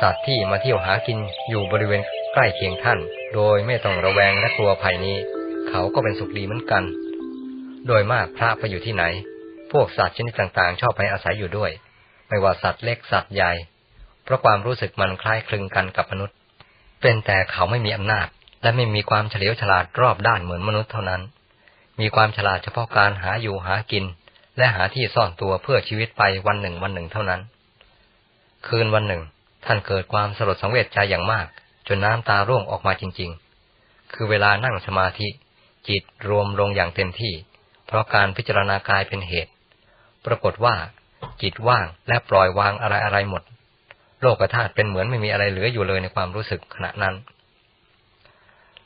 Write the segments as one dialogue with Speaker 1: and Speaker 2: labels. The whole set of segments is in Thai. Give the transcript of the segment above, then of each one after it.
Speaker 1: สัตว์ที่มาเที่ยวหากินอยู่บริเวณใกล้เคียงท่าน โดยไม่ต้องระแวงและกลัวภัยนี้ เขาก็เป็นสุขดีเหมือนกัน โดยมากพระไปอยู่ที่ไหน พวกสัตว์ชนิดต่างๆ ชอบไปอาศัยอยู่ด้วย ไม่ว่าสัตว์เล็กสัตว์ใหญ่ เพราะความรู้สึกมันคล้ายคลึงกันกับมนุษย์ เป็นแต่เขาไม่มีอำนาจ และไม่มีความเฉลียวฉลาดรอบด้านเหมือนมนุษย์เท่านั้น มีความฉลาดเฉพาะการหาอยู่หากิน และหาที่ซ่อนตัวเพื่อชีวิตไปวันหนึ่งวันหนึ่งเท่านั้น คืนวันหนึ่ง ท่านเกิดความสลดสังเวชใจอย่างมาก จนน้ำตาร่วงออกมาจริง ๆ คือเวลานั่งสมาธิ จิตรวมลงอย่างเต็มที่ เพราะการพิจารณากายเป็นเหตุ ปรากฏว่า จิตว่างและปล่อยวางอะไรอะไรหมด โลกธาตุเป็นเหมือนไม่มีอะไรเหลืออยู่เลยในความรู้สึกขณะนั้น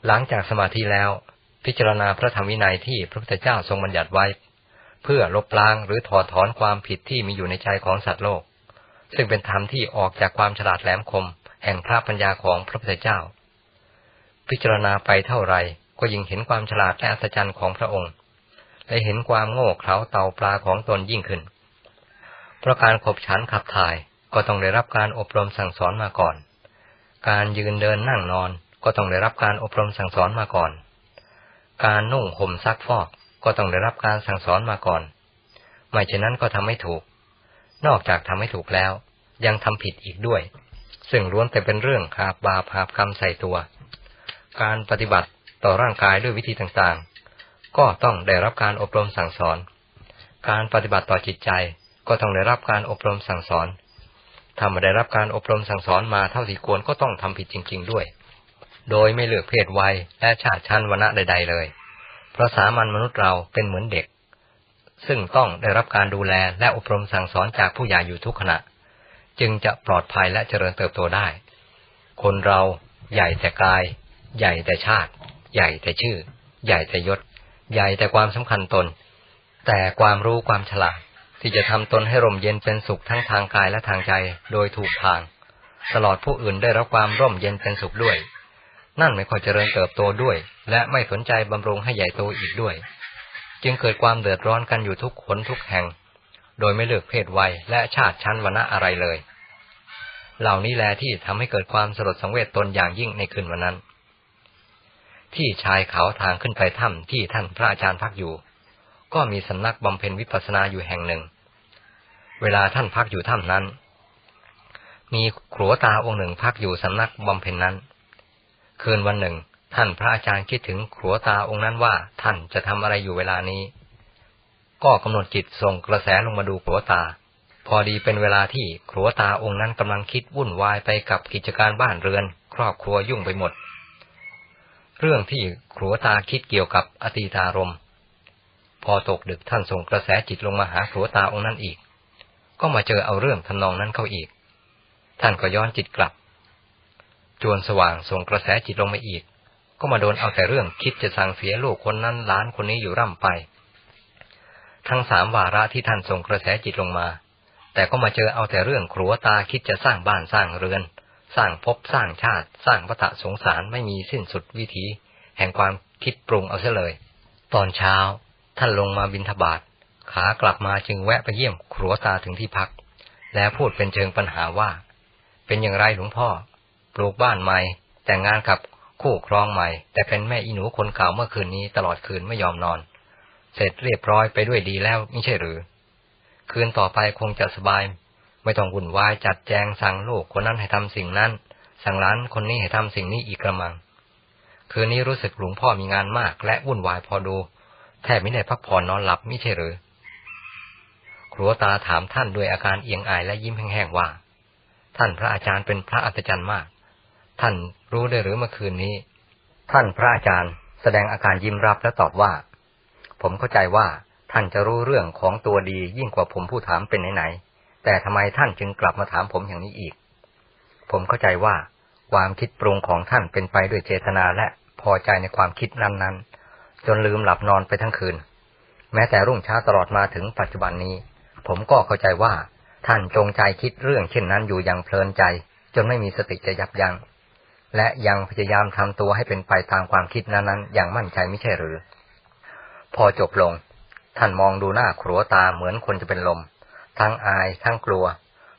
Speaker 1: หลังจากสมาธิแล้ว พิจารณาพระธรรมวินัยที่พระพุทธเจ้าทรงบัญญัติไว้ เพื่อลบล้างหรือถอดถอนความผิดที่มีอยู่ในใจของสัตว์โลก ซึ่งเป็นธรรมที่ออกจากความฉลาดแหลมคม แห่งพระปัญญาของพระพุทธเจ้า พิจารณาไปเท่าไรก็ยิ่งเห็นความฉลาดและอัศจรรย์ของพระองค์ และเห็นความโง่เขลาเต่าปลาของตนยิ่งขึ้น เพราะการขบฉันขับถ่ายก็ต้องได้รับการอบรมสั่งสอนมาก่อน การยืนเดินนั่งนอนก็ต้องได้รับการอบรมสั่งสอนมาก่อน การนุ่งห่มซักฟอกก็ต้องได้รับการสั่งสอนมาก่อน ไม่เช่นนั้นก็ทำไม่ถูก นอกจากทำไม่ถูกแล้ว ยังทำผิดอีกด้วย ซึ่งล้วนแต่เป็นเรื่องหาบาปหาบกรรมใส่ตัว การปฏิบัติต่อร่างกายด้วยวิธีต่างๆ ก็ต้องได้รับการอบรมสั่งสอน การปฏิบัติต่อจิตใจก็ต้องได้รับการอบรมสั่งสอน ถ้าไม่ได้รับการอบรมสั่งสอนมาเท่าที่ควรก็ต้องทำผิดจริง ๆ ด้วย โดยไม่เลือกเพศวัยและชาติชั้นวรรณะใด ๆ เลย เพราะสามัญมนุษย์เราเป็นเหมือนเด็ก ซึ่งต้องได้รับการดูแลและอบรมสั่งสอนจากผู้ใหญ่อยู่ทุกขณะ จึงจะปลอดภัยและเจริญเติบโตได้ คนเราใหญ่แต่กาย ใหญ่แต่ชาติ ใหญ่แต่ชื่อ ใหญ่แต่ยศ ใหญ่แต่ความสำคัญตน แต่ความรู้ความฉลาดที่จะทำตนให้ร่มเย็นเป็นสุขทั้งทางกายและทางใจโดยถูกทาง ตลอดผู้อื่นได้รับความร่มเย็นเป็นสุขด้วย นั่นไม่ค่อยเจริญเติบโตด้วย และไม่สนใจบำรุงให้ใหญ่โตอีกด้วย จึงเกิดความเดือดร้อนกันอยู่ทุกคนทุกแห่ง โดยไม่เลือกเพศวัยและชาติชั้นวรรณะอะไรเลย เหล่านี้แลที่ทำให้เกิดความสลดสังเวชตนอย่างยิ่งในคืนวันนั้น ที่ชายเขาทางขึ้นไปถ้ำที่ท่านพระอาจารย์พักอยู่ ก็มีสำนักบำเพ็ญวิปัสสนาอยู่แห่งหนึ่ง เวลาท่านพักอยู่ถ้ำนั้น มีครัวตาองค์หนึ่งพักอยู่สำนักบำเพ็ญนนั้น คืนวันหนึ่ง ท่านพระอาจารย์คิดถึงครัวตาองค์นั้นว่าท่านจะทำอะไรอยู่เวลานี้ ก็กำหนดจิตส่งกระแสลงมาดูครัวตา พอดีเป็นเวลาที่ครัวตาองค์นั้นกำลังคิดวุ่นวายไปกับกิจการบ้านเรือน ครอบครัวยุ่งไปหมด เรื่องที่ครัวตาคิดเกี่ยวกับอตีตารม พอตกดึกท่านส่งกระแสจิตลงมาหาครัวตาองค์นั้นอีก ก็มาเจอเอาเรื่องทำนองนั้นเข้าอีก ท่านก็ย้อนจิตกลับ จวนสว่างส่งกระแสจิตลงมาอีก ก็มาโดนเอาแต่เรื่องคิดจะสั่งเสียลูกคนนั้นล้านคนนี้อยู่ร่ำไป ทั้งสามวาระที่ท่านส่งกระแสจิตลงมา แต่ก็มาเจอเอาแต่เรื่องครัวตาคิดจะสร้างบ้านสร้างเรือน สร้างภพสร้างชาติ สร้างวัฏสงสารไม่มีสิ้นสุดวิถี แห่งความคิดปรุงเอาเสียเลย ตอนเช้า ท่านลงมาบินทบาทขากลับมาจึงแวะไปเยี่ยมครัวตาถึงที่พัก แล้วพูดเป็นเชิงปัญหาว่า เป็นอย่างไรหลวงพ่อ ปลูกบ้านใหม่ แต่งงานกับคู่ครองใหม่ แต่เป็นแม่อีหนูคนเก่าเมื่อคืนนี้ตลอดคืนไม่ยอมนอน เสร็จเรียบร้อยไปด้วยดีแล้วไม่ใช่หรือ คืนต่อไปคงจะสบาย ไม่ต้องวุ่นวายจัดแจงสั่งลูกคนนั้นให้ทำสิ่งนั้น สั่งร้านคนนี้ให้ทำสิ่งนี้อีกกระมัง คืนนี้รู้สึกหลวงพ่อมีงานมาก และวุ่นวายพอดู แทบไม่ได้พักผ่อนนอนหลับไม่ใช่หรือครัวตาถามท่านด้วยอาการเอียงอายและยิ้มแห้งๆว่า ท่านพระอาจารย์เป็นพระอัศจรรย์มาก ท่านรู้ได้หรือเมื่อคืนนี้ ท่านพระอาจารย์แสดงอาการยิ้มรับและตอบว่า ผมเข้าใจว่าท่านจะรู้เรื่องของตัวดียิ่งกว่าผมผู้ถามเป็นไหนๆแต่ทำไมท่านจึงกลับมาถามผมอย่างนี้อีก ผมเข้าใจว่า ความคิดปรุงของท่านเป็นไปด้วยเจตนาและพอใจในความคิดนั้นๆ จนลืมหลับนอนไปทั้งคืน แม้แต่รุ่งเช้าตลอดมาถึงปัจจุบันนี้ ผมก็เข้าใจว่า ท่านจงใจคิดเรื่องเช่นนั้นอยู่อย่างเพลินใจ จนไม่มีสติจะยับยัง้งและยังพยายามทำตัวให้เป็นไปตามความคิดนั้นๆ อย่างมั่นใจไม่ใช่หรือ พอจบลง ท่านมองดูหน้าครัวตาเหมือนคนจะเป็นลม ทั้งอายทั้งกลัว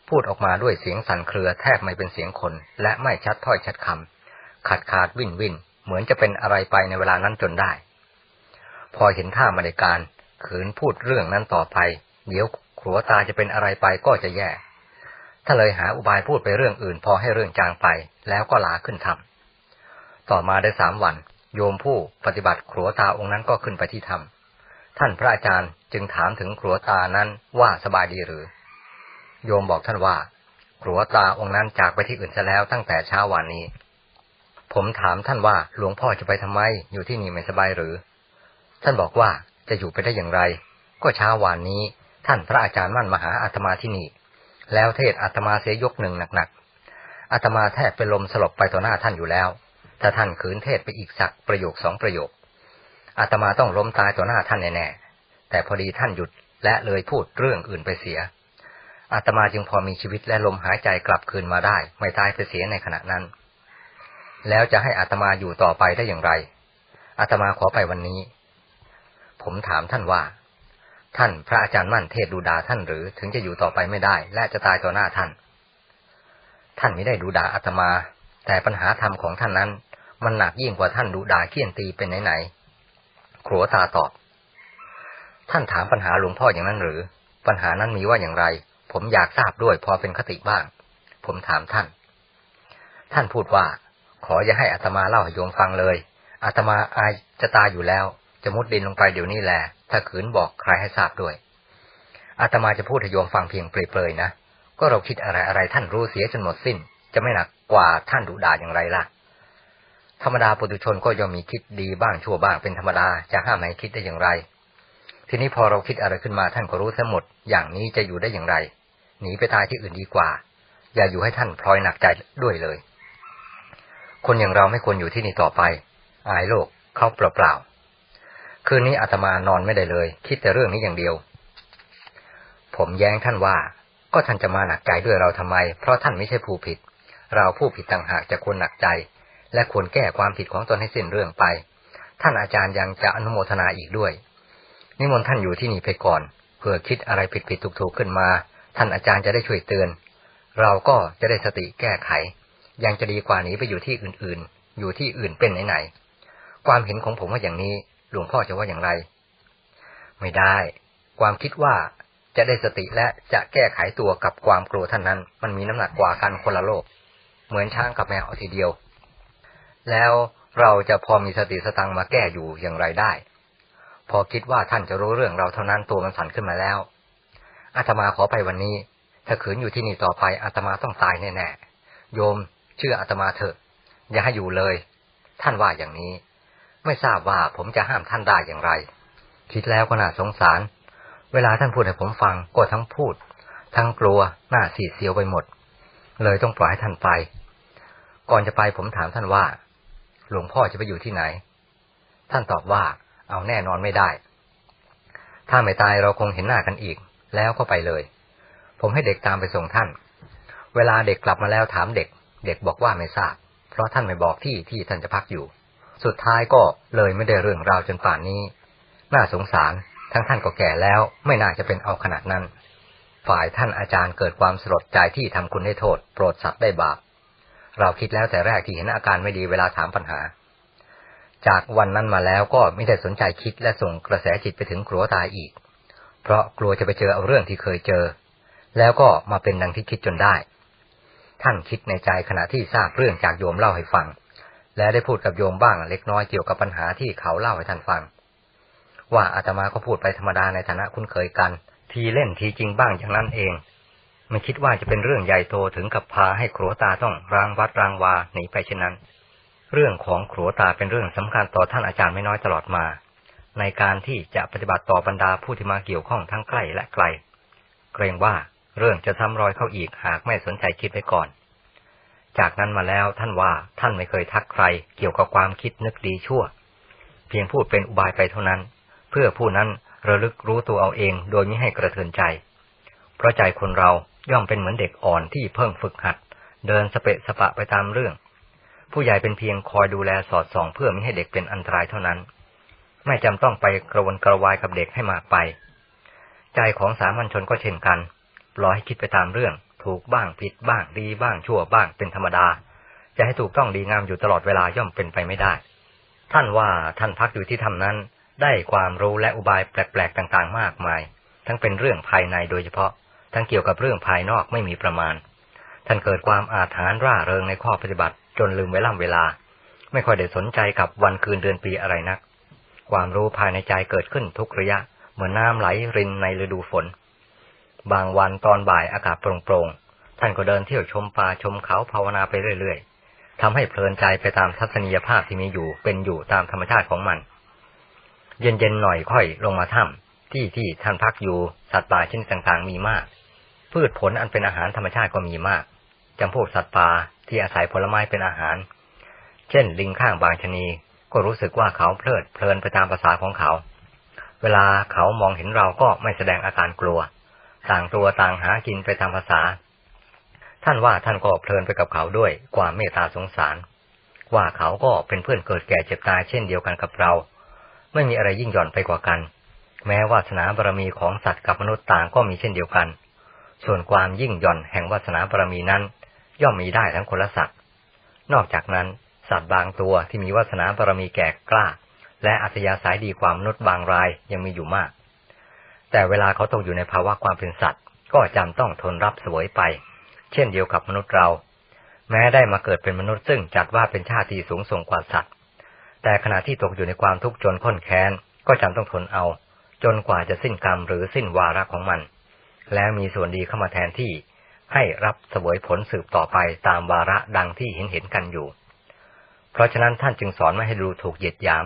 Speaker 1: พูดออกมาด้วยเสียงสั่นเครือแทบไม่เป็นเสียงคน และไม่ชัดถ้อยชัดคำขาดขาดวิ่นวิ่นเหมือนจะเป็นอะไรไปในเวลานั้นจนได้ พอเห็นท่ามาในการขืนพูดเรื่องนั้นต่อไป เดี๋ยวขัวตาจะเป็นอะไรไปก็จะแย่ถ้าเลยหาอุบายพูดไปเรื่องอื่นพอให้เรื่องจางไป แล้วก็ลาขึ้นทำต่อมาได้สามวัน โยมผู้ปฏิบัติขัวตาองค์นั้นก็ขึ้นไปที่ธรรมท่านพระอาจารย์จึงถามถึงขัวตานั้นว่าสบายดีหรือ โยมบอกท่านว่าขัวตาองค์นั้นจากไปที่อื่นซะแล้วตั้งแต่เช้าวันนี้ ผมถามท่านว่าหลวงพ่อจะไปทำไม อยู่ที่นี่ไม่สบายหรือ ท่านบอกว่าจะอยู่ไปได้อย่างไร ก็เช้าวานนี้ ท่านพระอาจารย์มั่นมหาอาตมาที่นี่ แล้วเทศอาตมาเสียยกหนึ่งหนักๆอาตมาแทบเป็นลมสลบไปต่อหน้าท่านอยู่แล้ว ถ้าท่านขืนเทศไปอีกสักประโยคสองประโยคอาตมาต้องล้มตายต่อหน้าท่านแน่ๆแต่พอดีท่านหยุดและเลยพูดเรื่องอื่นไปเสียอาตมาจึงพอมีชีวิตและลมหายใจกลับคืนมาได้ ไม่ตายไปเสียในขณะนั้น แล้วจะให้อาตมาอยู่ต่อไปได้อย่างไรอาตมาขอไปวันนี้ ผมถามท่านว่า ท่านพระอาจารย์มั่นเทศดูดาท่านหรือถึงจะอยู่ต่อไปไม่ได้ และจะตายต่อหน้าท่าน ท่านไม่ได้ดูดาอาตมา แต่ปัญหาธรรมของท่านนั้น มันหนักยิ่งกว่าท่านดูดาเคี่ยนตีเป็นไหนๆครัวตาตอบ ท่านถามปัญหาหลวงพ่ออย่างนั้นหรือ ปัญหานั้นมีว่าอย่างไร ผมอยากทราบด้วยพอเป็นคติบ้าง ผมถามท่าน ท่านพูดว่า ขออย่าให้อาตมาเล่าให้โยมฟังเลยอาตมาอายจะตายอยู่แล้ว จะมุดดินลงไปเดี๋ยวนี้แหละ ถ้าขืนบอกใครให้ทราบด้วย อาตมาจะพูดให้โยมฟังเพียงเปรยๆนะ ก็เราคิดอะไรอะไรท่านรู้เสียจนหมดสิ้น จะไม่หนักกว่าท่านดุดาอย่างไรล่ะ ธรรมดาปุถุชนก็ย่อมมีคิดดีบ้างชั่วบ้างเป็นธรรมดาจะห้ามให้คิดได้อย่างไร ทีนี้พอเราคิดอะไรขึ้นมาท่านก็รู้ทั้งหมด อย่างนี้จะอยู่ได้อย่างไร หนีไปตายที่อื่นดีกว่า อย่าอยู่ให้ท่านพลอยหนักใจด้วยเลย คนอย่างเราไม่ควรอยู่ที่นี่ต่อไป อายโลกเข้าเปล่าๆคืนนี้อาตมานอนไม่ได้เลย คิดแต่เรื่องนี้อย่างเดียว ผมแย้งท่านว่า ก็ท่านจะมาหนักใจด้วยเราทำไม เพราะท่านไม่ใช่ผู้ผิด เราผู้ผิดต่างหากจะควรหนักใจ และควรแก้ความผิดของตนให้สิ้นเรื่องไป ท่านอาจารย์ยังจะอนุโมทนาอีกด้วย นิมนต์ท่านอยู่ที่นี่ไปก่อนเพื่อคิดอะไรผิดผิดถูกถูกขึ้นมา ท่านอาจารย์จะได้ช่วยเตือน เราก็จะได้สติแก้ไข ยังจะดีกว่าหนีไปอยู่ที่อื่นๆ อยู่ที่อื่นเป็นไหนๆความเห็นของผมว่าอย่างนี้หลวงพ่อจะว่าอย่างไร ไม่ได้ ความคิดว่าจะได้สติและจะแก้ไขตัวกับความกลัวท่านนั้น มันมีน้ำหนักกว่ากันคนละโลก เหมือนช้างกับแมวเอาทีเดียว แล้วเราจะพอมีสติสตังมาแก้อยู่อย่างไรได้ พอคิดว่าท่านจะรู้เรื่องเราเท่านั้นตัวมันสั่นขึ้นมาแล้วอาตมาขอไปวันนี้ ถ้าขืนอยู่ที่นี่ต่อไปอาตมาต้องตายแน่ๆโยมเชื่ออาตมาเถอะ อย่าให้อยู่เลย ท่านว่าอย่างนี้ ไม่ทราบว่าผมจะห้ามท่านได้อย่างไร คิดแล้วก็น่าสงสาร เวลาท่านพูดให้ผมฟังก็ทั้งพูด ทั้งกลัวหน้าสีเสียวไปหมด เลยต้องปล่อยให้ท่านไป ก่อนจะไปผมถามท่านว่า หลวงพ่อจะไปอยู่ที่ไหน ท่านตอบว่า เอาแน่นอนไม่ได้ ถ้าไม่ตายเราคงเห็นหน้ากันอีก แล้วก็ไปเลย ผมให้เด็กตามไปส่งท่าน เวลาเด็กกลับมาแล้วถามเด็ก เด็กบอกว่าไม่ทราบ เพราะท่านไม่บอกที่ที่ท่านจะพักอยู่ สุดท้ายก็เลยไม่ได้เรื่องราวจนป่านนี้ น่าสงสาร ทั้งท่านก็แก่แล้ว ไม่น่าจะเป็นเอาขนาดนั้น ฝ่ายท่านอาจารย์เกิดความสลดใจที่ทำคุณได้โทษ โปรดสัตว์ได้บาป เราคิดแล้วแต่แรกที่เห็นอาการไม่ดีเวลาถามปัญหา จากวันนั้นมาแล้วก็ไม่ได้สนใจคิดและส่งกระแสจิตไปถึงครัวตายอีก เพราะกลัวจะไปเจอเอาเรื่องที่เคยเจอ แล้วก็มาเป็นดังที่คิดจนได้ ท่านคิดในใจขณะที่ทราบเรื่องจากโยมเล่าให้ฟัง และได้พูดกับโยมบ้างเล็กน้อยเกี่ยวกับปัญหาที่เขาเล่าให้ท่านฟัง ว่าอาตมาก็พูดไปธรรมดาในฐานะคุ้นเคยกัน ทีเล่นทีจริงบ้างอย่างนั้นเอง ไม่คิดว่าจะเป็นเรื่องใหญ่โตถึงกับพาให้ครัวตาต้องรางวัดรางวาหนีไปเช่นนั้น เรื่องของครัวตาเป็นเรื่องสำคัญต่อท่านอาจารย์ไม่น้อยตลอดมา ในการที่จะปฏิบัติต่อบรรดาผู้ที่มาเกี่ยวข้องทั้งใกล้และไกล เกรงว่าเรื่องจะซ้ำรอยเข้าอีกหากไม่สนใจคิดไปก่อน จากนั้นมาแล้วท่านว่าท่านไม่เคยทักใคร เกี่ยวกับความคิดนึกดีชั่ว เพียงพูดเป็นอุบายไปเท่านั้น เพื่อผู้นั้นระลึกรู้ตัวเอาเองโดยไม่ให้กระเทือนใจ เพราะใจคนเรา ย่อมเป็นเหมือนเด็กอ่อนที่เพิ่งฝึกหัด เดินสเปะสปะไปตามเรื่อง ผู้ใหญ่เป็นเพียงคอยดูแลสอดส่องเพื่อไม่ให้เด็กเป็นอันตรายเท่านั้น ไม่จำต้องไปกระวนกระวายกับเด็กให้มากไป ใจของสามัญชนก็เช่นกันปล่อยให้คิดไปตามเรื่อง ถูกบ้างผิดบ้างดีบ้างชั่วบ้างเป็นธรรมดา จะให้ถูกต้องดีงามอยู่ตลอดเวลาย่อมเป็นไปไม่ได้ ท่านว่าท่านพักอยู่ที่ถ้ำนั้น ได้ความรู้และอุบายแปลกๆต่างๆ มากมาย ทั้งเป็นเรื่องภายในโดยเฉพาะ ทั้งเกี่ยวกับเรื่องภายนอกไม่มีประมาณ ท่านเกิดความอาถรรพ์ร่าเริงในข้อปฏิบัติ จนลืมเวลาเวลา ไม่ค่อยได้สนใจกับวันคืนเดือนปีอะไรนัก ความรู้ภายในใจเกิดขึ้นทุกระยะ เหมือนน้ำไหลรินในฤดูฝน บางวันตอนบ่ายอากาศโปร่งๆ ท่านก็เดินเที่ยวชมป่าชมเขาภาวนาไปเรื่อยๆทำให้เพลินใจไปตามทัศนียภาพที่มีอยู่เป็นอยู่ตามธรรมชาติของมัน เย็นๆหน่อยค่อยลงมาถ้ำที่ที่ท่านพักอยู่สัตว์ป่าชนิดต่างๆมีมาก พืชผลอันเป็นอาหารธรรมชาติก็มีมากจำพวกสัตว์ป่าที่อาศัยผลไม้เป็นอาหาร เช่น ลิงข้างบางชนีก็รู้สึกว่าเขาเพลิดเพลินไปตามภาษาของเขา เวลาเขามองเห็นเราก็ไม่แสดงอาการกลัว ต่างตัวต่างหากินไปตามภาษา ท่านว่าท่านก็เพลินไปกับเขาด้วยความเมตตาสงสาร ว่าเขาก็เป็นเพื่อนเกิดแก่เจ็บตายเช่นเดียวกันกับเรา ไม่มีอะไรยิ่งหย่อนไปกว่ากัน แม้วาสนาบารมีของสัตว์กับมนุษย์ต่างก็มีเช่นเดียวกัน ส่วนความยิ่งหย่อนแห่งวาสนาบารมีนั้น ย่อมมีได้ทั้งคนละสัตว์ นอกจากนั้น สัตว์บางตัวที่มีวาสนาบารมีแก่กล้า และอัธยาศัยดีความมนุษย์บางรายยังมีอยู่มาก แต่เวลาเขาตกอยู่ในภาวะความเป็นสัตว์ ก็จำต้องทนรับสวยไป เช่นเดียวกับมนุษย์เรา แม้ได้มาเกิดเป็นมนุษย์ซึ่งจัดว่าเป็นชาติที่สูงส่งกว่าสัตว์ แต่ขณะที่ตกอยู่ในความทุกข์จนข้นแค้นก็จำต้องทนเอา จนกว่าจะสิ้นกรรมหรือสิ้นวาระของมัน แล้วมีส่วนดีเข้ามาแทนที่ ให้รับสวยผลสืบต่อไปตามวาระดังที่เห็นเห็นกันอยู่ เพราะฉะนั้นท่านจึงสอนไม่ให้ดูถูกเหยียดหยาม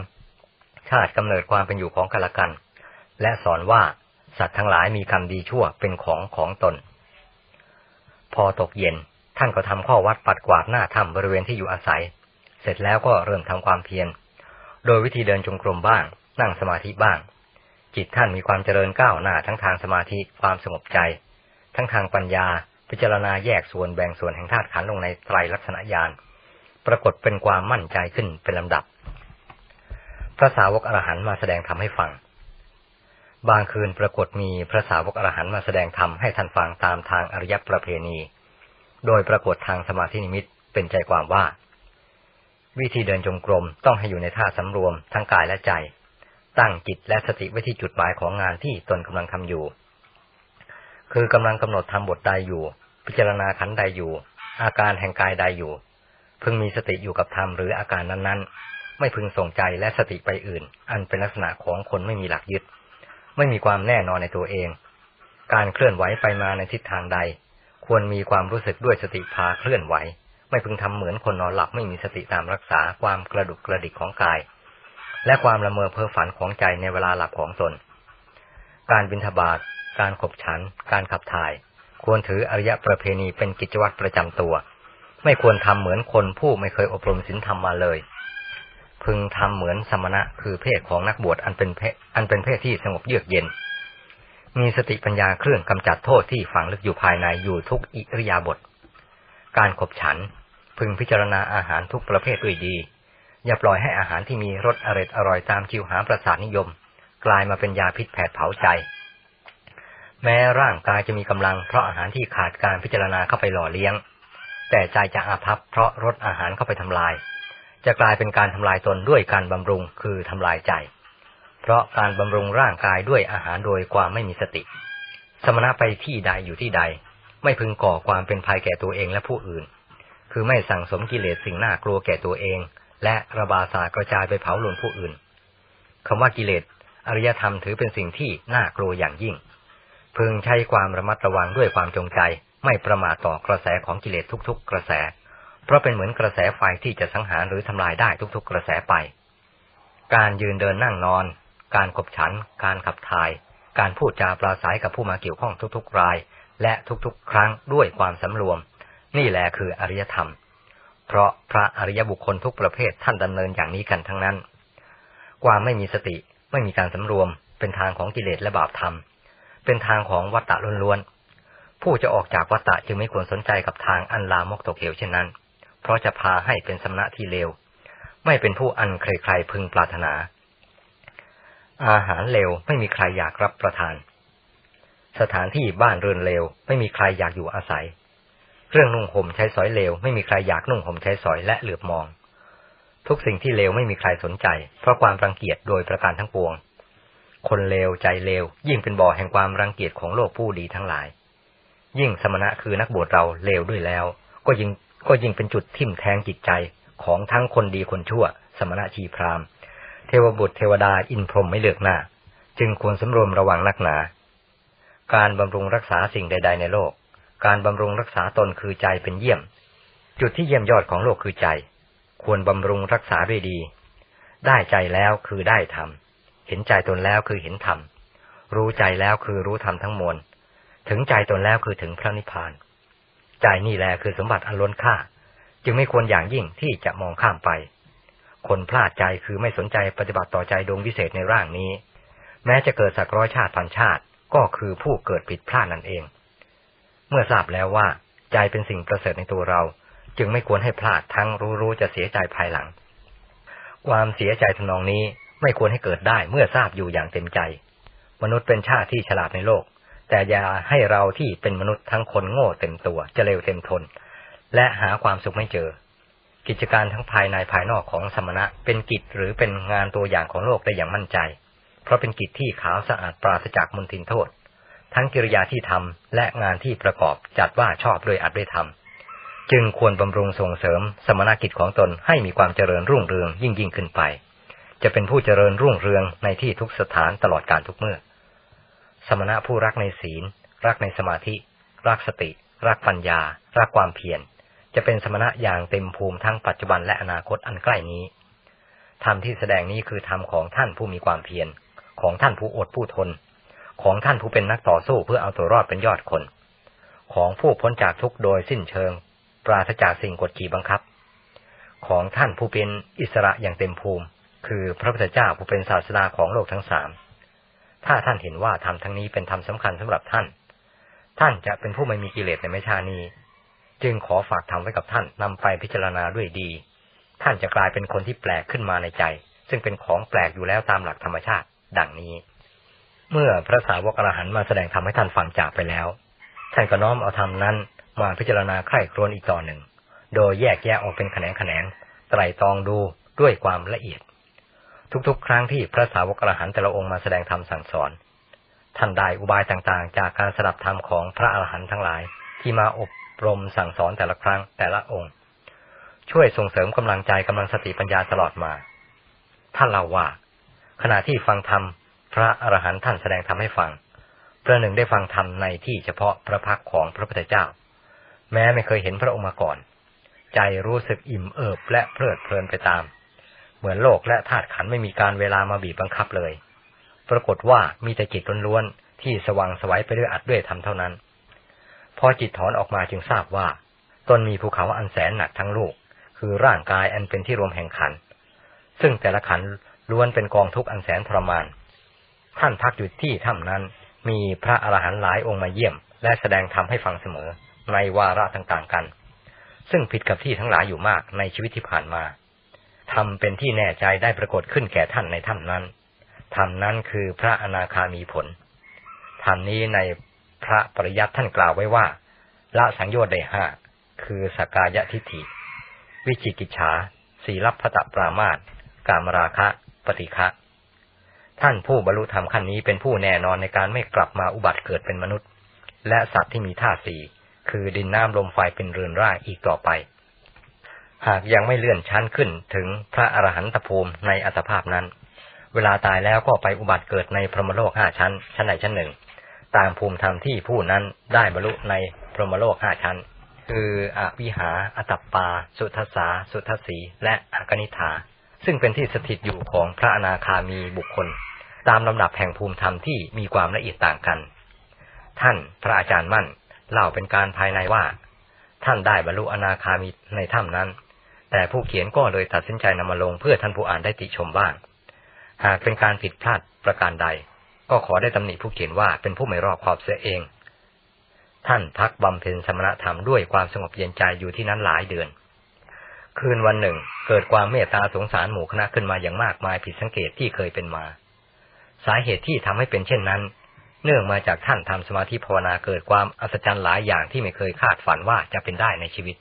Speaker 1: ชาติกำเนิดความเป็นอยู่ของกันละกัน และสอนว่าสัตว์ทั้งหลายมีกรรมดีชั่วเป็นของของตน พอตกเย็นท่านก็ทำข้อวัดปัดกวาดหน้าถ้ำบริเวณที่อยู่อาศัย เสร็จแล้วก็เริ่มทำความเพียร โดยวิธีเดินจงกรมบ้าง นั่งสมาธิบ้าง จิตท่านมีความเจริญก้าวหน้าทั้งทางสมาธิความสงบใจ ทั้งทางปัญญา พิจารณาแยกส่วนแบ่งส่วนแห่งธาตุขันธ์ลงในไตรลักษณะญาณปรากฏเป็นความมั่นใจขึ้นเป็นลำดับ พระสาวกอรหันต์มาแสดงธรรมให้ฟัง บางคืนปรากฏมีพระสาวกอรหันต์มาแสดงธรรมให้ท่านฟังตามทางอริยประเพณี โดยปรากฏทางสมาธินิมิตเป็นใจความว่า วิธีเดินจงกรมต้องให้อยู่ในท่าสำรวมทั้งกายและใจ ตั้งจิตและสติไว้ที่จุดหมายของงานที่ตนกำลังทำอยู่ คือกำลังกำหนดทำบทใดอยู่ พิจารณาขันใดอยู่ อาการแห่งกายใดอยู่ พึงมีสติอยู่กับธรรมหรืออาการนั้นๆ ไม่พึงส่งใจและสติไปอื่น อันเป็นลักษณะของคนไม่มีหลักยึด ไม่มีความแน่นอนในตัวเอง การเคลื่อนไหวไปมาในทิศทางใด ควรมีความรู้สึกด้วยสติพาเคลื่อนไหว ไม่พึงทำเหมือนคนนอนหลับไม่มีสติตามรักษาความกระดุกกระดิกของกาย และความละเมอเพ้อฝันของใจในเวลาหลับของตน การบินทบาทการขบฉัน การขับถ่าย ควรถืออริยประเพณีเป็นกิจวัตรประจำตัว ไม่ควรทำเหมือนคนผู้ไม่เคยอบรมศีลธรรมมาเลย พึงทำเหมือนสมณะคือเพศของนักบวชอันเป็นเพศอันเป็นเพศที่สงบเยือกเย็น มีสติปัญญาเครื่องกำจัดโทษที่ฝังลึกอยู่ภายในอยู่ทุกอิริยาบถการขบฉัน พึงพิจารณาอาหารทุกประเภทด้วยดี อย่าปล่อยให้อาหารที่มีรสอร่อยอร่อยตามจิวหาประสาทนิยม กลายมาเป็นยาพิษแผดเผาใจ แม้ร่างกายจะมีกำลังเพราะอาหารที่ขาดการพิจารณาเข้าไปหล่อเลี้ยง แต่ใจจะอาภัพเพราะรสอาหารเข้าไปทำลาย จะกลายเป็นการทำลายตนด้วยการบำรุงคือทำลายใจ เพราะการบำรุงร่างกายด้วยอาหารโดยความไม่มีสติ สมณะไปที่ใดอยู่ที่ใด ไม่พึงก่อความเป็นภัยแก่ตัวเองและผู้อื่น คือไม่สั่งสมกิเลสสิ่งน่ากลัวแก่ตัวเอง และระบาสากระจายไปเผาลนผู้อื่นคำว่ากิเลสอริยธรรมถือเป็นสิ่งที่น่ากลัวอย่างยิ่ง พึงใช้ความระมัดระวังด้วยความจงใจไม่ประมาทต่อกระแสของกิเลสทุก ๆ กระแส เพราะเป็นเหมือนกระแสไฟที่จะสังหารหรือทำลายได้ทุก ๆ กระแสไป การยืนเดินนั่งนอน การขบฉัน การขับถ่าย การพูดจาปราศัยกับผู้มาเกี่ยวข้องทุก ๆ ราย และทุก ๆ ครั้งด้วยความสำรวม นี่แหละคืออริยธรรม เพราะพระอริยบุคคลทุกประเภทท่านดำเนินอย่างนี้กันทั้งนั้น ความไม่มีสติไม่มีการสำรวม เป็นทางของกิเลสและบาปธรรม เป็นทางของวัตตะล้วนๆผู้จะออกจากวัฏฏะจึงไม่ควรสนใจกับทางอันลามกตกเหวเช่นนั้น เพราะจะพาให้เป็นสำนักที่เลว ไม่เป็นผู้อันใครๆพึงปรารถนา อาหารเลวไม่มีใครอยากรับประทาน สถานที่บ้านเรือนเลวไม่มีใครอยากอยู่อาศัย เรื่องนุ่งห่มใช้สอยเลวไม่มีใครอยากนุ่งห่มใช้สอยและเหลือบมอง ทุกสิ่งที่เลวไม่มีใครสนใจ เพราะความรังเกียจโดยประการทั้งปวง คนเลวใจเลวยิ่งเป็นบ่อแห่งความรังเกียจของโลกผู้ดีทั้งหลาย ยิ่งสมณะคือนักบวชเราเลวด้วยแล้ว ก็ยิ่งก็ยิ่งเป็นจุดทิ่มแทงจิตใจของทั้งคนดีคนชั่ว สมณะชีพรามเทวบุตรเทวดาอินพรหมไม่เลือกหน้า จึงควรสำรวมระวังนักหนา การบำรุงรักษาสิ่งใด ๆ ในโลก การบำรุงรักษาตนคือใจเป็นเยี่ยม จุดที่เยี่ยมยอดของโลกคือใจ ควรบำรุงรักษาด้วยดี ได้ใจแล้วคือได้ธรรม เห็นใจตนแล้วคือเห็นธรรม รู้ใจแล้วคือรู้ธรรมทั้งมวล ถึงใจตนแล้วคือถึงพระนิพพาน ใจนี่แหละคือสมบัติอันล้นค่า จึงไม่ควรอย่างยิ่งที่จะมองข้ามไป คนพลาดใจคือไม่สนใจปฏิบัติต่อใจดวงวิเศษในร่างนี้ แม้จะเกิดสักร้อยชาติพันชาติก็คือผู้เกิดผิดพลาดนั่นเอง เมื่อทราบแล้วว่า ใจเป็นสิ่งประเสริฐในตัวเรา จึงไม่ควรให้พลาดทั้งรู้รู้จะเสียใจภายหลัง ความเสียใจทนองนี้ไม่ควรให้เกิดได้เมื่อทราบอยู่อย่างเต็มใจ มนุษย์เป็นชาติที่ฉลาดในโลก แต่อย่าให้เราที่เป็นมนุษย์ทั้งคนโง่เต็มตัวจะเลวเต็มทน และหาความสุขไม่เจอ กิจการทั้งภายในภายนอกของสมณะ เป็นกิจหรือเป็นงานตัวอย่างของโลกได้อย่างมั่นใจ เพราะเป็นกิจที่ขาวสะอาดปราศจากมลทินโทษ ทั้งกิริยาที่ทำและงานที่ประกอบจัดว่าชอบโดยอัดด้วยธรรมจึงควรบำรุงส่งเสริมสมณกิจของตนให้มีความเจริญรุ่งเรืองยิ่งยิ่งขึ้นไป จะเป็นผู้เจริญรุ่งเรืองในที่ทุกสถานตลอดการทุกเมื่อ สมณะผู้รักในศีล รักในสมาธิ รักสติ รักปัญญา รักความเพียรจะเป็นสมณะอย่างเต็มภูมิทั้งปัจจุบันและอนาคตอันใกล้นี้ธรรมที่แสดงนี้คือธรรมของท่านผู้มีความเพียรของท่านผู้อดผู้ทน ของท่านผู้เป็นนักต่อสู้เพื่อเอาตัวรอดเป็นยอดคน ของผู้พ้นจากทุกโดยสิ้นเชิง ปราศจากสิ่งกดขี่บังคับ ของท่านผู้เป็นอิสระอย่างเต็มภูมิ คือพระพุทธเจ้าผู้เป็นศาสดาของโลกทั้งสามถ้าท่านเห็นว่าธรรมทั้งนี้เป็นธรรมสาคัญสำหรับท่าน ท่านจะเป็นผู้ไม่มีกิเลสในไม่ชานี้ จึงขอฝากทำไว้กับท่านนำไปพิจารณาด้วยดี ท่านจะกลายเป็นคนที่แปลกขึ้นมาในใจ ซึ่งเป็นของแปลกอยู่แล้วตามหลักธรรมชาติ ดังนี้ เมื่อพระสาวกอรหันต์มาแสดงธรรมให้ท่านฟังจากไปแล้ว ท่านก็น้อมเอาธรรมนั้นมาพิจารณาใคร่ครวญอีกต่อหนึ่ง โดยแยกแยะออกเป็นแขนงแขนงไตรตรองดูด้วยความละเอียด ทุกๆ ครั้งที่พระสาวกอรหันต์แต่ละองค์มาแสดงธรรมสั่งสอน ท่านได้อุบายต่างๆ จากการสดับธรรมของพระอรหันต์ทั้งหลาย ที่มาอบรมสั่งสอนแต่ละครั้งแต่ละองค์ ช่วยส่งเสริมกำลังใจกำลังสติปัญญาตลอดมา ท่านเล่าว่า ขณะที่ฟังธรรม พระอรหันต์ท่านแสดงธรรมให้ฟังประหนึ่งได้ฟังธรรมในที่เฉพาะพระพักของพระพุทธเจ้า แม้ไม่เคยเห็นพระองค์มาก่อน ใจรู้สึกอิ่มเอิบและเพลิดเพลินไปตาม เหมือนโลกและธาตุขันไม่มีการเวลามาบีบบังคับเลย ปรากฏว่ามีแต่จิตล้วนๆที่สว่างสวัยไปด้วยอัดด้วยธรรมเท่านั้น พอจิตถอนออกมาจึงทราบว่าตนมีภูเขาอันแสนหนักทั้งลูก คือร่างกายอันเป็นที่รวมแห่งขัน ซึ่งแต่ละขันล้วนเป็นกองทุกข์อันแสนทรมาน ท่านพักอยู่ที่ถ้ำนั้น มีพระอรหันต์หลายองค์มาเยี่ยม และแสดงธรรมให้ฟังเสมอ ในวาระต่างๆกัน ซึ่งผิดกับที่ทั้งหลายอยู่มากในชีวิตที่ผ่านมาธรรมเป็นที่แน่ใจได้ปรากฏขึ้นแก่ท่านในถ้ำนั้นธรรมนั้นคือพระอนาคามีผลธรรมนี้ในพระปริยัติท่านกล่าวไว้ว่า ละสังโยชน์ได้ห้าคือสกายทิฏฐิ วิจิกิจฉา สีลับพตปรามาตกามราคะ ปฏิฆะ ท่านผู้บรรลุธรรมขั้นนี้เป็นผู้แน่นอนในการไม่กลับมาอุบัติเกิดเป็นมนุษย์ และสัตว์ที่มีธาตุสี่คือดินน้ำลมไฟเป็นเรือนร่างอีกต่อไป หากยังไม่เลื่อนชั้นขึ้นถึงพระอรหันตภูมิในอัตภาพนั้น เวลาตายแล้วก็ไปอุบัติเกิดในพรหมโลกห้าชั้น ชั้นใดชั้นหนึ่ง ตามภูมิธรรมที่ผู้นั้นได้บรรลุในพรหมโลกห้าชั้น คืออวิหา อตัปปา สุทัสสา สุทัสสีและอกนิธาซึ่งเป็นที่สถิตอยู่ของพระอนาคามีบุคคล ตามลำดับแห่งภูมิธรรมที่มีความละเอียดต่างกัน ท่านพระอาจารย์มั่นเล่าเป็นการภายในว่า ท่านได้บรรลุอนาคามีในถ้ำนั้น แต่ผู้เขียนก็เลยตัดสินใจนำมาลงเพื่อท่านผู้อ่านได้ติชมบ้าง หากเป็นการผิดพลาดประการใด ก็ขอได้ตำหนิผู้เขียนว่าเป็นผู้ไม่รอบขอบเสียเอง ท่านพักบำเพ็ญสมณธรรมด้วยความสงบเย็นใจอยู่ที่นั้นหลายเดือน คืนวันหนึ่ง เกิดความเมตตาสงสารหมู่คณะขึ้นมาอย่างมากมายผิดสังเกตที่เคยเป็นมา สาเหตุที่ทำให้เป็นเช่นนั้น เนื่องมาจากท่านทำสมาธิภาวนาเกิดความอัศจรรย์หลายอย่างที่ไม่เคยคาดฝันว่าจะเป็นได้ในชีวิต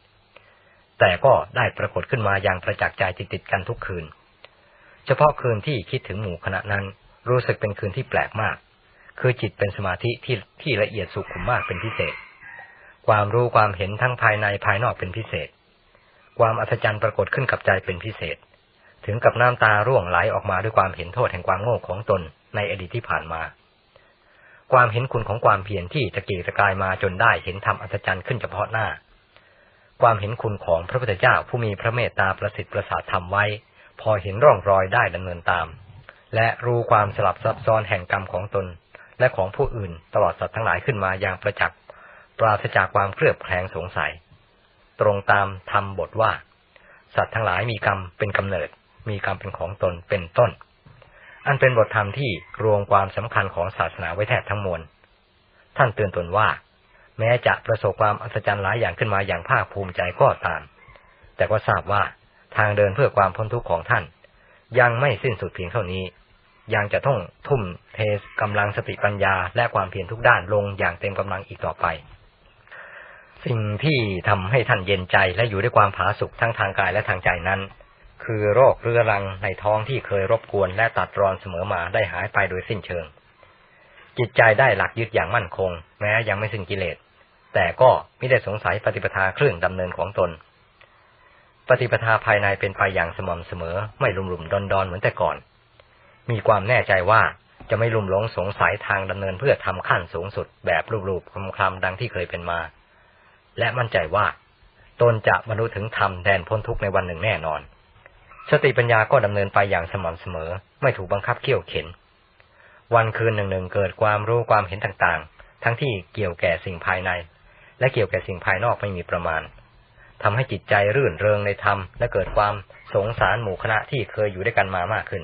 Speaker 1: แต่ก็ได้ปรากฏขึ้นมาอย่างประจักษ์ใจติดๆกันทุกคืน เฉพาะคืนที่คิดถึงหมู่คณะนั้น รู้สึกเป็นคืนที่แปลกมาก คือจิตเป็นสมาธิที่ที่ละเอียดสุขุมมากเป็นพิเศษ ความรู้ความเห็นทั้งภายในภายนอกเป็นพิเศษ ความอัศจรรย์ปรากฏขึ้นกับใจเป็นพิเศษ ถึงกับน้ำตาร่วงไหลออกมาด้วยความเห็นโทษแห่งความโง่ของตนในอดีตที่ผ่านมา ความเห็นคุณของความเพียรที่ตะเกียกตะกายมาจนได้เห็นธรรมอัศจรรย์ขึ้นเฉพาะหน้า ความเห็นคุณของพระพุทธเจ้าผู้มีพระเมตตาประสิทธิ์ประสาทธรรมไว้ พอเห็นร่องรอยได้ดำเนินตาม และรู้ความสลับซับซ้อนแห่งกรรมของตน และของผู้อื่นตลอดสัตว์ทั้งหลายขึ้นมาอย่างประจักษ์ปราศจากความเครือบแคลงสงสัย ตรงตามธรรมบทว่า สัตว์ทั้งหลายมีกรรมเป็นกำเนิด มีกรรมเป็นของตนเป็นต้น อันเป็นบทธรรมที่รวมความสำคัญของศาสนาไว้แทบทั้งมวล ท่านเตือนตนว่า แม้จะประสบความอัศจรรย์หลายอย่างขึ้นมาอย่างภาคภูมิใจก็ตาม แต่ก็ทราบว่าทางเดินเพื่อความพ้นทุกข์ของท่าน ยังไม่สิ้นสุดเพียงเท่านี้ ยังจะต้องทุ่มเทกำลังสติปัญญาและความเพียรทุกด้านลงอย่างเต็มกำลังอีกต่อไป สิ่งที่ทำให้ท่านเย็นใจและอยู่ด้วยความผาสุกทั้งทางกายและทางใจนั้น คือโรคเรื้อรังในท้องที่เคยรบกวนและตัดรอนเสมอมาได้หายไปโดยสิ้นเชิง จิตใจได้หลักยึดอย่างมั่นคง แม้ยังไม่สิ้นกิเลส แต่ก็ไม่ได้สงสัยปฏิปทาเครื่องดำเนินของตน ปฏิปทาภายในเป็นไปอย่างสม่ำเสมอ ไม่ลุ่มหลุมดอนดอนเหมือนแต่ก่อน มีความแน่ใจว่าจะไม่ลุ่มหลงสงสัยทางดำเนินเพื่อทำขั้นสูงสุดแบบรูปๆคลำๆดังที่เคยเป็นมา และมั่นใจว่าตนจะบรรลุถึงธรรมแดนพ้นทุกข์ในวันหนึ่งแน่นอน สติปัญญาก็ดำเนินไปอย่างสม่ำเสมอ ไม่ถูกบังคับเขี่ยวเข็น วันคืนหนึ่งๆเกิดความรู้ความเห็นต่างๆ ทั้งที่เกี่ยวแก่สิ่งภายใน และเกี่ยวแก่สิ่งภายนอกไม่มีประมาณทำให้จิตใจรื่นเริงในธรรมและเกิดความสงสารหมู่คณะที่เคยอยู่ด้วยกันมามากขึ้น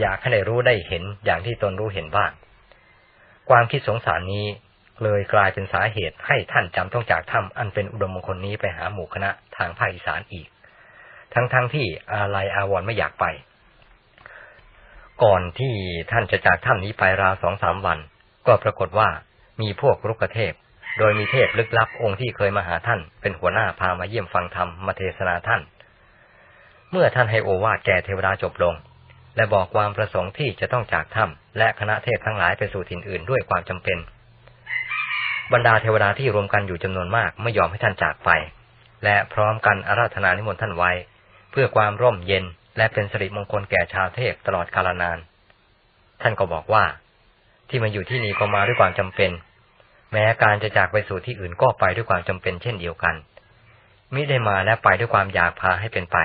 Speaker 1: อยากให้ได้รู้ได้เห็นอย่างที่ตนรู้เห็นบ้าง ความคิดสงสารนี้เลยกลายเป็นสาเหตุให้ท่านจำต้องจากถ้ำอันเป็นอุดมมงคลนี้ไปหาหมู่คณะทางภาคอีสานอีก ทั้งๆทที่อาลัยอาวรไม่อยากไป ก่อนที่ท่านจะจากท่านนี้ไปราวสองสามวัน ก็ปรากฏว่ามีพวกรุกเทพ โดยมีเทพลึกลับองค์ที่เคยมาหาท่าน เป็นหัวหน้าพามาเยี่ยมฟังธรรมมาเทศนาท่าน เมื่อท่านให้โอวาทแก่เทวดาจบลง และบอกความประสงค์ที่จะต้องจากถ้ำและคณะเทพทั้งหลายไปสู่ถิ่นอื่นด้วยความจำเป็น บรรดาเทวดาที่รวมกันอยู่จำนวนมากไม่ยอมให้ท่านจากไปและพร้อมกันอาราธนานิมนต์ท่านไว้ เพื่อความร่มเย็นและเป็นสิริมงคลแก่ชาวเทพตลอดกาลนาน ท่านก็บอกว่า ที่มาอยู่ที่นี่ก็มาด้วยความจำเป็น แม้การจะจากไปสู่ที่อื่นก็ไปด้วยความจำเป็นเช่นเดียวกันมิได้มาและไปด้วยความอยากพาให้เป็นไป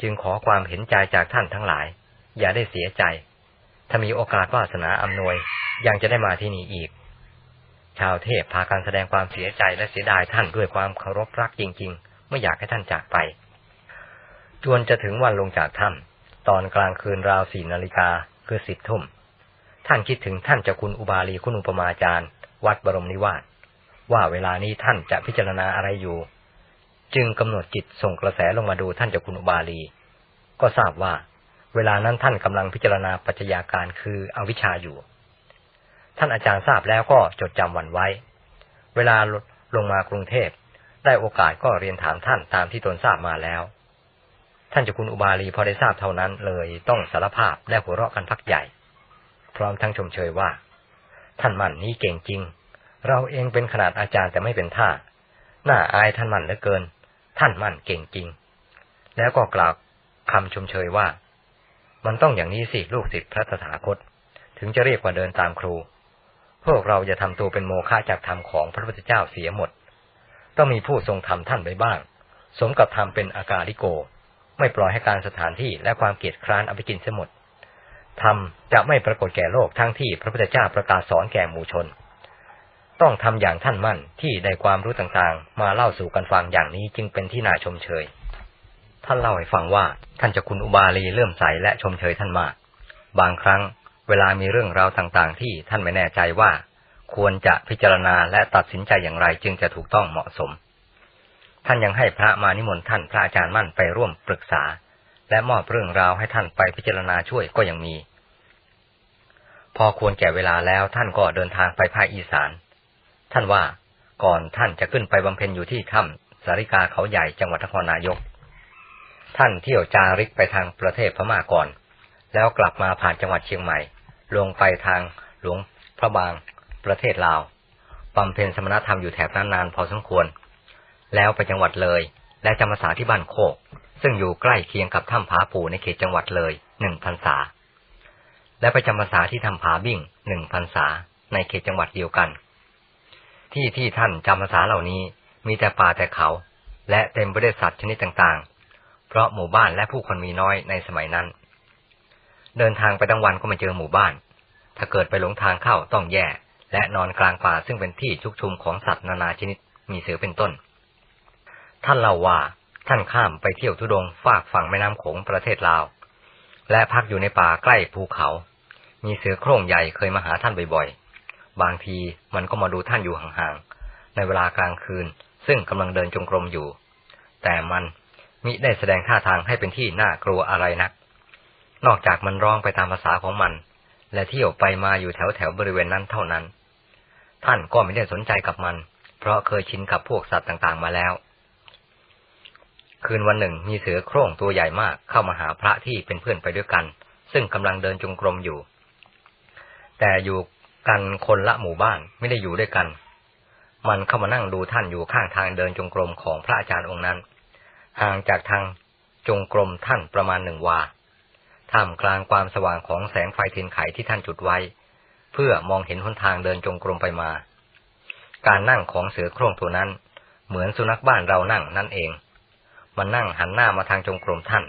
Speaker 1: จึงขอความเห็นใจจากท่านทั้งหลาย อย่าได้เสียใจ ถ้ามีโอกาสวาสนาอำนวย ยังจะได้มาที่นี่อีก ชาวเทพพากันแสดงความเสียใจและเสียดายท่านด้วยความเคารพรักจริง ๆ ไม่อยากให้ท่านจากไป จวนจะถึงวันลงจากถ้ำตอนกลางคืนราวสี่นาฬิกาคือสิบทุ่ม ท่านคิดถึงท่านเจ้าคุณอุบาลีคุณอุปมาจารย์ วัดบรมนิวาสว่าเวลานี้ท่านจะพิจารณาอะไรอยู่ จึงกำหนดจิตส่งกระแสลงมาดูท่านเจ้าคุณอุบาลี ก็ทราบว่า เวลานั้นท่านกำลังพิจารณาปัจจัยาการคืออวิชชาอยู่ ท่านอาจารย์ทราบแล้วก็จดจำวันไว้ เวลาลงมากรุงเทพได้โอกาสก็เรียนถามท่านตามที่ตนทราบมาแล้ว ท่านเจ้าคุณอุบาลีพอได้ทราบเท่านั้นเลยต้องสารภาพและหัวเราะกันพักใหญ่ พร้อมทั้งชมเชยว่า ท่านมันนี้เก่งจริง เราเองเป็นขนาดอาจารย์แต่ไม่เป็นท่า น่าอายท่านมันเหลือเกิน ท่านมันเก่งจริง แล้วก็กล่าวคำชมเชยว่า มันต้องอย่างนี้สิลูกศิษย์พระตถาคต ถึงจะเรียกว่าเดินตามครู พวกเราจะทำตัวเป็นโมฆะจากธรรมของพระพุทธเจ้าเสียหมด ต้องมีผู้ทรงธรรมท่านไปบ้าง สมกับธรรมเป็นอากาลิโก ไม่ปล่อยให้การสถานที่และความเกียดคร้านเอาไปกินเสียหมดธรรมจะไม่ปรากฏแก่โลกทั้งที่พระพุทธเจ้าประกาศสอนแก่หมู่ชน ต้องทำอย่างท่านมั่นที่ได้ความรู้ต่างๆ มาเล่าสู่กันฟังอย่างนี้จึงเป็นที่น่าชมเชย ท่านเล่าให้ฟังว่าท่านจะคุณอุบาลีเลื่อมใสและชมเชยท่านมาก บางครั้งเวลามีเรื่องราวต่างๆ ที่ท่านไม่แน่ใจว่า ควรจะพิจารณาและตัดสินใจอย่างไรจึงจะถูกต้องเหมาะสม ท่านยังให้พระมานิมนต์ท่านพระอาจารย์มั่นไปร่วมปรึกษา และมอบเรื่องราวให้ท่านไปพิจารณาช่วยก็ยังมี พอควรแก่เวลาแล้วท่านก็เดินทางไปภาคอีสาน ท่านว่าก่อนท่านจะขึ้นไปบำเพ็ญอยู่ที่ถ้ำสาริกาเขาใหญ่จังหวัดนครนายก ท่านเที่ยวจาริกไปทางประเทศพม่าก่อน แล้วกลับมาผ่านจังหวัดเชียงใหม่ ลงไปทางหลวงพระบางประเทศลาวบำเพ็ญสมณธรรมอยู่แถบนั้นนานพอสมควร แล้วไปจังหวัดเลย และจำพรรษาที่บ้านโคก ซึ่งอยู่ใกล้เคียงกับถ้ำผาปูในเขตจังหวัดเลยหนึ่งพรรษา และไปจำพรรษาที่ถ้ำผาบิ่งหนึ่งพรรษา ในเขตจังหวัดเดียวกัน ที่ที่ท่านจำพรรษาเหล่านี้มีแต่ป่าแต่เขา และเต็มไปด้วยสัตว์ชนิดต่างๆ เพราะหมู่บ้านและผู้คนมีน้อยในสมัยนั้น เดินทางไปทั้งวันก็ไม่เจอหมู่บ้าน ถ้าเกิดไปหลงทางเข้าต้องแย่ และนอนกลางป่าซึ่งเป็นที่ชุกชุมของสัตว์นานาชนิดมีเสือเป็นต้น ท่านเล่าว่าท่านข้ามไปเที่ยวทุดงฝากฝั่งแม่น้ำโขงประเทศลาว และพักอยู่ในป่าใกล้ภูเขา มีเสือโคร่งใหญ่เคยมาหาท่านบ่อยๆ บางทีมันก็มาดูท่านอยู่ห่างๆ ในเวลากลางคืน ซึ่งกำลังเดินจงกรมอยู่ แต่มันมิได้แสดงท่าทางให้เป็นที่น่ากลัวอะไรนัก นอกจากมันร้องไปตามภาษาของมัน และเที่ยวไปมาอยู่แถวแถวบริเวณนั้นเท่านั้น ท่านก็ไม่ได้สนใจกับมัน เพราะเคยชินกับพวกสัตว์ต่างๆมาแล้ว คืนวันหนึ่งมีเสือโคร่งตัวใหญ่มากเข้ามาหาพระที่เป็นเพื่อนไปด้วยกัน ซึ่งกำลังเดินจงกรมอยู่ แต่อยู่กันคนละหมู่บ้านไม่ได้อยู่ด้วยกัน มันเข้ามานั่งดูท่านอยู่ข้างทางเดินจงกรมของพระอาจารย์องค์นั้น ห่างจากทางจงกรมท่านประมาณหนึ่งวา ท่ามกลางความสว่างของแสงไฟเทียนไขที่ท่านจุดไว้ เพื่อมองเห็นหนทางเดินจงกรมไปมา การนั่งของเสือโคร่งตัวนั้น เหมือนสุนัขบ้านเรานั่งนั่นเอง มันนั่งหันหน้ามาทางจงกรมท่าน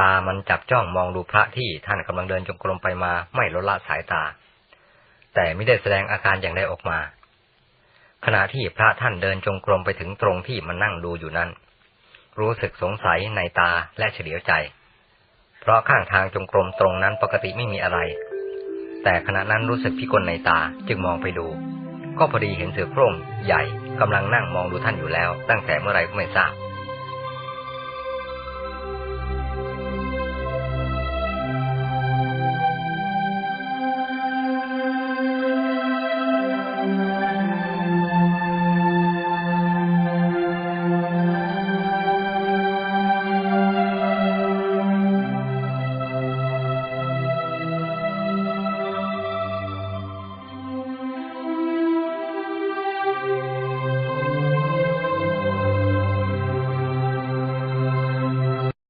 Speaker 1: ตามันจับจ้องมองดูพระที่ท่านกำลังเดินจงกรมไปมาไม่ลดละสายตา แต่ไม่ได้แสดงอาการอย่างใดออกมา ขณะที่พระท่านเดินจงกรมไปถึงตรงที่มันนั่งดูอยู่นั้น รู้สึกสงสัยในตาและเฉลียวใจ เพราะข้างทางจงกรมตรงนั้นปกติไม่มีอะไร แต่ขณะนั้นรู้สึกพิกลในตาจึงมองไปดูก็พอดีเห็นเสือโคร่งใหญ่กำลังนั่งมองดูท่านอยู่แล้ว ตั้งแต่เมื่อไรก็ไม่ทราบ